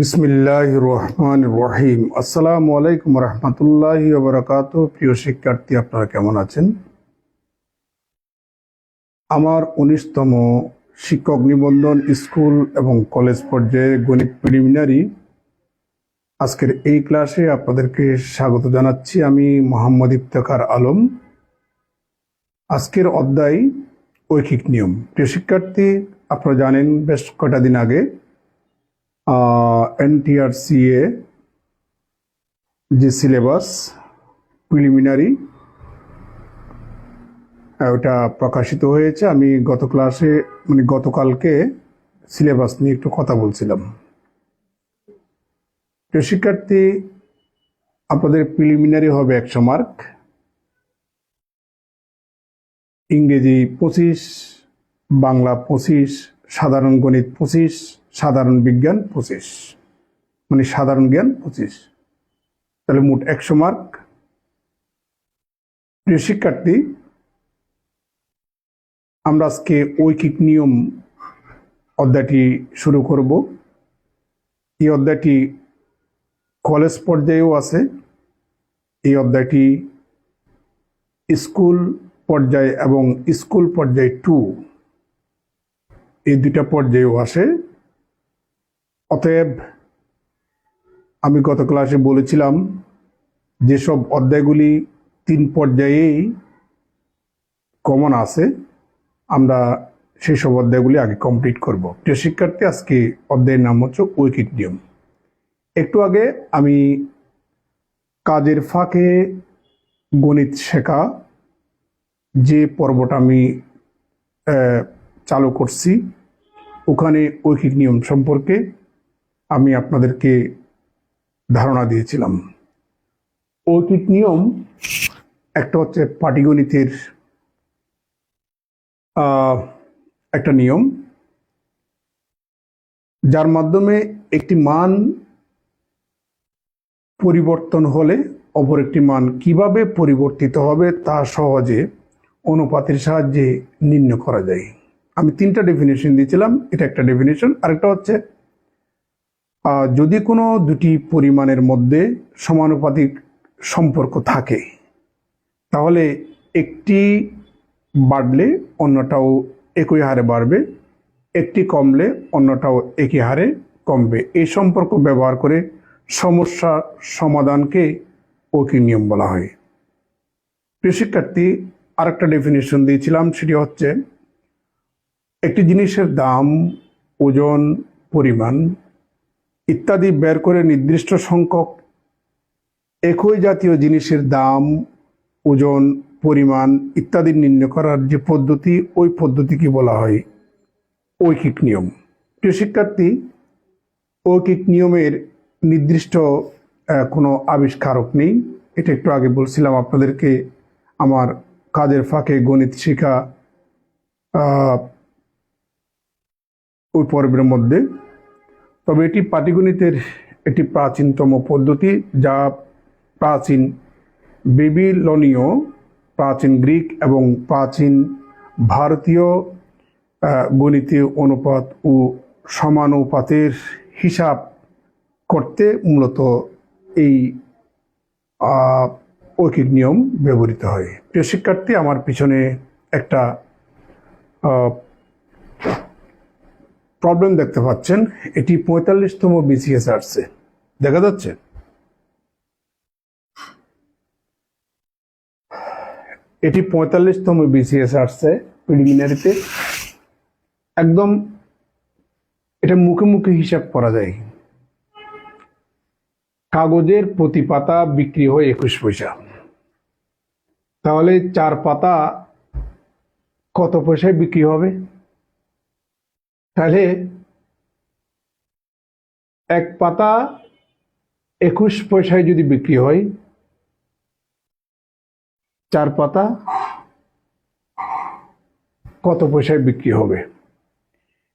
বিসমিল্লাহ রহমান রহিম আসসালামু আলাইকুম রহমতুল্লাহ বরকাত প্রিয় শিক্ষার্থী, আপনারা কেমন আছেন? আমার উনিশতম শিক্ষক নিবন্ধন স্কুল এবং কলেজ পর্যায়ে গণিত প্রিলিমিনারি আজকের এই ক্লাসে আপনাদেরকে স্বাগত জানাচ্ছি। আমি মোহাম্মদ ইফতেখার আলম। আজকের অধ্যায় ঐকিক নিয়ম। প্রিয় শিক্ষার্থী, আপনারা জানেন, বেশ কটা দিন আগে এনটিআরসিএ যে সিলেবাস প্রিলিমিনারি ওটা প্রকাশিত হয়েছে। আমি গত ক্লাসে মানে গতকালকে সিলেবাস নিয়ে একটু কথা বলছিলাম। প্রিয় শিক্ষার্থী, আপনাদের প্রিলিমিনারি হবে একশো মার্ক ইংরেজি পঁচিশ, বাংলা পঁচিশ সাধারণ গণিত পঁচিশ, সাধারণ বিজ্ঞান পঁচিশ। মানে সাধারণ জ্ঞান পঁচিশ। তাহলে মোট একশো মার্ক। প্রিয় শিক্ষার্থী, আমরা আজকে ঐকিক নিয়ম অধ্যায়টি শুরু করব। এই অধ্যায়টি কলেজ পর্যায়েও আছে। এই অধ্যায়টি স্কুল পর্যায়ে এবং স্কুল পর্যায়ে টু এই দুটা পর্যায়েও আসে অতএব আমি গত ক্লাসে বলেছিলাম, যেসব অধ্যায়গুলি তিন পর্যায়েই কমন আছে, আমরা সেই সব অধ্যায়গুলি আগে কমপ্লিট করব। প্রিয় শিক্ষার্থী, আজকে অধ্যায়ের নাম হচ্ছে উইকিট নিয়ম। একটু আগে আমি কাজের ফাঁকে গণিত শেখা, যে পর্বটা আমি চালু করছি। ওখানে ঐকিক নিয়ম সম্পর্কে আমি আপনাদেরকে ধারণা দিয়েছিলাম। ঐকিক নিয়ম একটা হচ্ছে পাটিগণিতের একটা নিয়ম। যার মাধ্যমে একটি মান পরিবর্তন হলে অপর একটি মান কীভাবে পরিবর্তিত হবে তা সহজে অনুপাতের সাহায্যে নির্ণয় করা যায়। আমি তিনটা ডেফিনেশন দিয়েছিলাম, এটা একটা ডেফিনেশন আরেকটা হচ্ছে যদি কোনো দুটি পরিমাণের মধ্যে সমানুপাতিক সম্পর্ক থাকে, তাহলে একটি বাড়লে অন্যটাও একই হারে বাড়বে, একটি কমলে অন্যটাও একই হারে কমবে। এই সম্পর্ক ব্যবহার করে সমস্যা সমাধানকে ঐকিক নিয়ম বলা হয়। প্রিয় শিক্ষার্থী, আরেকটা ডেফিনেশন দিয়েছিলাম, সেটি হচ্ছে একটি জিনিসের দাম, ওজন, পরিমাণ ইত্যাদি বের করে নির্দিষ্ট সংখ্যক একই জাতীয় জিনিসের দাম, ওজন, পরিমাণ ইত্যাদি নির্ণয় করার যে পদ্ধতি, ওই পদ্ধতিকে বলা হয় ঐকিক নিয়ম। প্রিয় শিক্ষার্থী, ঐকিক নিয়মের নির্দিষ্ট কোনো আবিষ্কারক নেই। এটা একটু আগে বলছিলাম আপনাদেরকে, আমার কাজের ফাঁকে গণিত শেখা ওই পর্বের মধ্যে। তবে এটি পাটিগণিতের একটি প্রাচীনতম পদ্ধতি যা প্রাচীন বেবিলনীয়, প্রাচীন গ্রিক এবং প্রাচীন ভারতীয় গণিতে অনুপাত ও সমানুপাতের হিসাব করতে মূলত এই ঐকিক নিয়ম ব্যবহৃত হয়। প্রিয় শিক্ষার্থী, আমার পিছনে একটা প্রবলেম দেখতে পাচ্ছেন, এটি পঁয়তাল্লিশতম বিসিএস আসছে। দেখা যাচ্ছে? এটি পঁয়তাল্লিশতম বিসিএস আসছে প্রিলিমিনারিতে একদম এটা মুখে মুখে হিসাব করা যায়। কাগজের প্রতি পাতা বিক্রি হয় একুশ পয়সা। তাহলে চার পাতা কত পয়সায় বিক্রি হবে? তাহলে এক পাতা একুশ পয়সায় যদি বিক্রি হয়, চার পাতা কত পয়সায় বিক্রি হবে?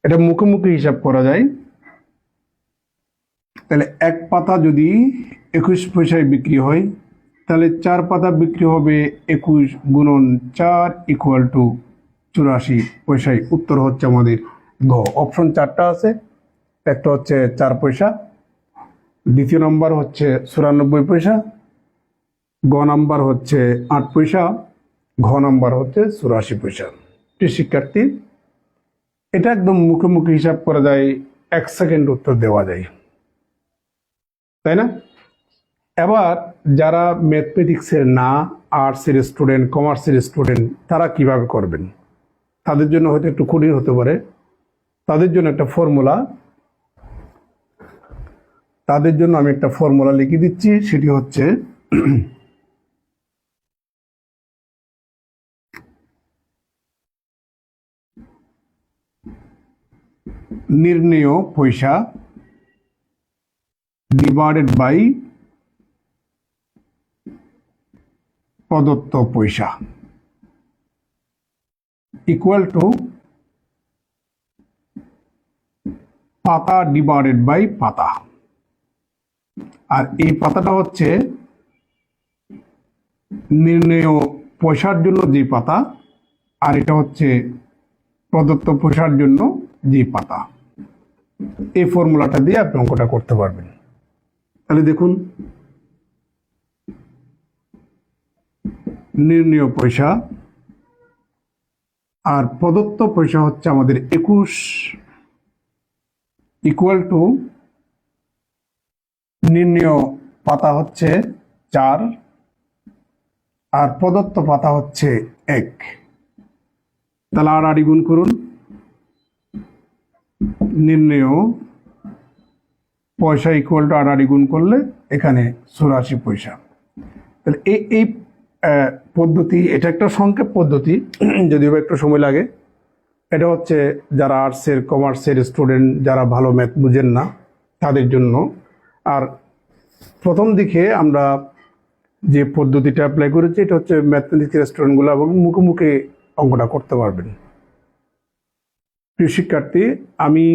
এটা মুখে মুখে হিসাব করা যায়। তাহলে এক পাতা যদি একুশ পয়সায় বিক্রি হয়, তাহলে চার পাতা বিক্রি হবে একুশ গুণন চার ইকুয়াল টু চুরাশি পয়সায়। উত্তর হচ্ছে আমাদের ঘ অপশন চারটা আছে। একটা হচ্ছে চার পয়সা। দ্বিতীয় নম্বর হচ্ছে চুরানব্বই পয়সা। গ নাম্বার হচ্ছে আট পয়সা। ঘ নাম্বার হচ্ছে চুরাশি পয়সা। প্রিয় শিক্ষার্থী, এটা একদম মুখে মুখে হিসাব করা যায়, এক সেকেন্ড উত্তর দেওয়া যায়। তাই না? এবার যারা ম্যাথমেটিক্সের না, আর্টসের স্টুডেন্ট, কমার্সের স্টুডেন্ট, তারা কীভাবে করবেন? তাদের জন্য হয়তো একটু কঠিন হতে পারে। তাদের জন্য একটা ফর্মুলা তাদের জন্য আমি একটা ফর্মুলা লিখে দিচ্ছি, সেটি হচ্ছে নির্ণেয় পয়সা ডিভাইডেড বাই প্রদত্ত পয়সা ইকুয়াল টু পাতা ডিভাইডেড বাই পাতা। আর এই পাতাটা হচ্ছে নির্ণেয় পয়সার জন্য যে পাতা, আর এটা হচ্ছে প্রদত্ত পয়সার জন্য যে পাতা। এই ফর্মুলাটা দিয়ে আপনি অঙ্কটা করতে পারবেন। তাহলে দেখুন, নির্ণীয় পয়সা আর প্রদত্ত পয়সা হচ্ছে আমাদের একুশ ইকুয়াল টু নির্ণীয় পাতা হচ্ছে চার, আর প্রদত্ত পাতা হচ্ছে এক। তাহলে আর আড়ি গুণ করুন। নির্ণেয় পয়সা ইকুয়াল টু আড়াআড়ি গুণ করলে এখানে চুরাশি পয়সা। তাহলে এই এই পদ্ধতি, এটা একটা সংক্ষেপ পদ্ধতি, যদিও একটু সময় লাগে। এটা হচ্ছে যারা আর্টসের কমার্সের স্টুডেন্ট যারা ভালো ম্যাথ বুঝেন না, তাদের জন্য। আর প্রথম দিকে আমরা যে পদ্ধতিটা অ্যাপ্লাই করেছি, এটা হচ্ছে ম্যাথমেটিক্সের স্টুডেন্টগুলো এবং মুখে মুখে অঙ্কটা করতে পারবেন। প্রিয় শিক্ষার্থী, আমি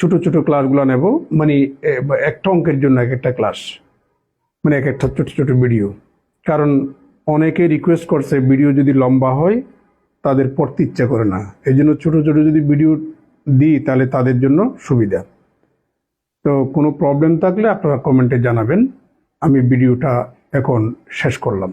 ছোট ছোট ক্লাসগুলো নেব মানে একটা অঙ্কের জন্য এক একটা ক্লাস মানে এক একটা ছোট ছোট ভিডিও কারণ অনেকে রিকোয়েস্ট করছে ভিডিও যদি লম্বা হয় তাদের পড়তে ইচ্ছা করে না। এই জন্য ছোটো ছোটো যদি ভিডিও দিই, তাহলে তাদের জন্য সুবিধা। তো কোনো প্রবলেম থাকলে আপনারা কমেন্টে জানাবেন। আমি ভিডিওটা এখন শেষ করলাম।